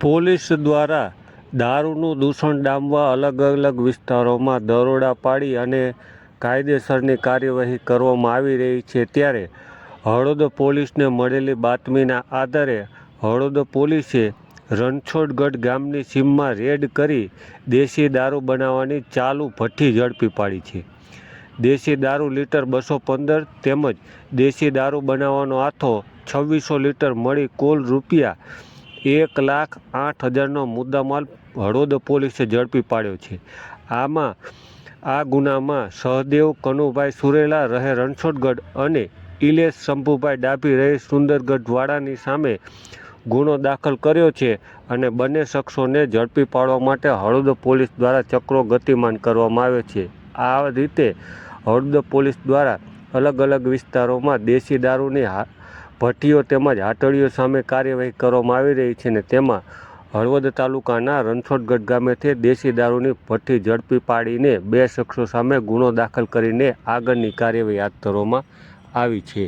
Police દ્વારા દારૂનું દૂષણ ડામવા અલગ અલગ વિસ્તારોમાં દરોડા પાડી અને કાયદેસરની કાર્યવાહી કરવામાં આવી રહી છે. ત્યારે હળદ પોલીસને મળેલી બાતમીના આધારે હળદ પોલીસે રણછોડગઢ ગામની સીમમાં રેડ કરી દેશી દારૂ બનાવવાની ચાલુ ભઠ્ઠી ઝડપી પાડી છે. દેશી દારૂ લીટર બસો પંદર તેમજ દેશી દારૂ બનાવવાનો આથો છવ્વીસો લીટર મળી કુલ રૂપિયા એક લાખ આઠ હજારનો મુદ્દામાલ હળવદ પોલીસે ઝડપી પાડ્યો છે. આમાં, આ ગુનામાં સહદેવ કનુભાઈ સુરેલા રહે રણછોડગઢ અને ઇલેશ શંભુભાઈ ડાભી રહે સુંદરગઢ વાડાની સામે ગુનો દાખલ કર્યો છે અને બંને શખ્સોને ઝડપી પાડવા માટે હળવદ પોલીસ દ્વારા ચક્રો ગતિમાન કરવામાં આવે છે. આ રીતે હળવદ પોલીસ દ્વારા અલગ અલગ વિસ્તારોમાં દેશી દારૂની ભઠ્ઠીઓ તેમજ હાટડીઓ સામે કાર્યવાહી કરવામાં આવી રહી છે ને તેમાં હળવદ તાલુકાના રણછોડગઢ ગામેથી દેશી દારૂની ભઠ્ઠી ઝડપી પાડીને બે શખ્સો સામે ગુનો દાખલ કરીને આગળની કાર્યવાહી હાથ ધરવામાં આવી છે.